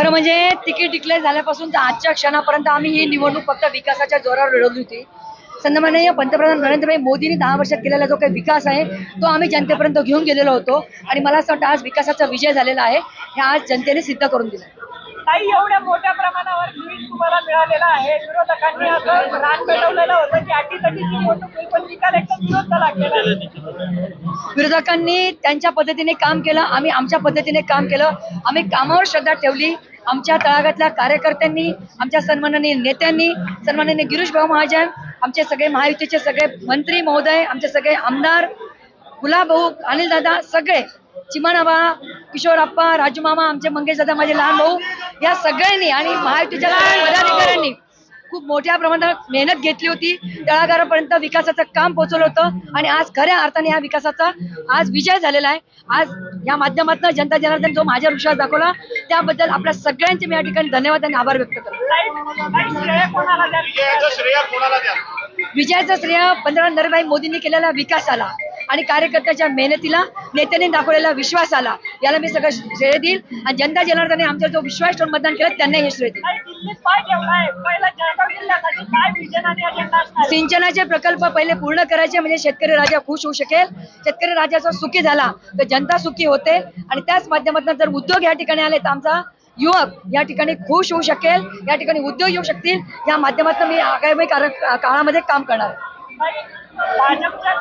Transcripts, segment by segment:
खरं म्हणजे ticket declare झाल्यापासून तर आजच्या क्षणापर्यंत आम्ही ही निवडणूक फक्त विकासाच्या जोरावर लढवली होती. सन्माननीय पंतप्रधान नरेंद्रभाई मोदींनी दहा वर्षात केलेला जो काही विकास आहे तो आम्ही जनतेपर्यंत घेऊन गेलेलो होतो आणि मला असं वाटतं आज विकासाचा विजय झालेला आहे हे आज जनतेने सिद्ध करून दिलं काही एवढ्या मोठ्या प्रमाणावर लीड तुम्हाला मिळालेला आहे. विरोधकांनी असं रान पेटवलेलं होतं की अटीतटीची निवडणूक होईल, पण निकाल एकदम विरोध लागलेला विरोधकांनी त्यांच्या पद्धतीने काम केलं आम्ही आमच्या पद्धतीने काम केलं आम्ही कामावर श्रद्धा ठेवली आमच्या तळागातल्या कार्यकर्त्यांनी आमच्या सन्माननीय नेत्यांनी सन्माननीय गिरीश भाऊ महाजन आमचे सगळे महायुतीचे सगळे मंत्री महोदय आमचे सगळे आमदार गुलाब भाऊ अनिल दादा सगळे चिमानाबा किशोरप्पा राजू मामा आमचे मंगेश दादा माझे लहान भाऊ या सगळ्यांनी आणि महायुतीच्या पदाधिकाऱ्यांनी खूप मोठ्या प्रमाणात मेहनत घेतली होती. तळागारापर्यंत विकासाचं काम पोहोचवलं होतं आणि आज खऱ्या अर्थाने या विकासाचा आज विजय झालेला आहे. आज या माध्यमातून जनता जनार्दन जो माझ्यावर विश्वास दाखवला त्याबद्दल आपल्या सगळ्यांचे मी या ठिकाणी धन्यवाद आणि आभार व्यक्त करतो. विजयाचं श्रेय पंतप्रधान नरेंद्रभाई मोदींनी केलेला विकासाला. आणि कार्यकर्त्याच्या मेहनतीला नेत्यांनी दाखवलेला विश्वासाला याला मी सगळं श्रेय देईल. आणि जनता जनार्दने आमचा जो विश्वास ठेवून मतदान केलं त्यांना हे श्रेय देईल? सिंचनाचे प्रकल्प पहिले पूर्ण करायचे म्हणजे शेतकरी राजा खुश होऊ शकेल. शेतकरी राजाचा सुखी झाला तर जनता सुखी होते. आणि त्याच माध्यमातून जर उद्योग या ठिकाणी आले तर आमचा युवक या ठिकाणी खुश होऊ शकेल. या ठिकाणी उद्योग येऊ शकतील. या माध्यमातून मी आगामी काळामध्ये काम करणार भाजपच्या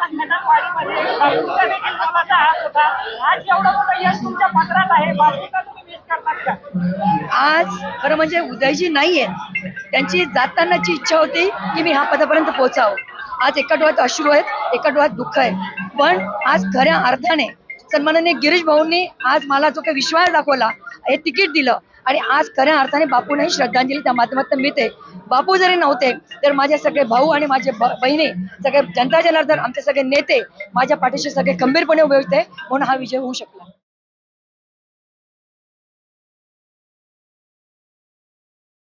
हात होता आज एवढं मोठं यश तुमच्या पत्रात आहे तुम्ही मिस करणार का आज खरं म्हणजे उदयजी नाहीये. त्यांची जातानाची इच्छा होती की मी ह्या पदापर्यंत पोहोचावं. आज एका डोळ्यात अश्रू आहेत एका डोळ्यात दुःख आहे. पण आज खऱ्या अर्थाने सन्माननीय गिरीश भाऊंनी आज मला जो काही विश्वास दाखवला हे तिकीट दिलं. आणि आज खऱ्या अर्थाने बापूंनाही श्रद्धांजली त्या माध्यमातून मिळते. बापू जरी नव्हते तर माझे सगळे भाऊ आणि माझे बहिणी सगळे जनता जनार्दन आमचे सगळे नेते माझ्या पाठीशी सगळे खंबीरपणे उभे होते म्हणून हा विजय होऊ शकतो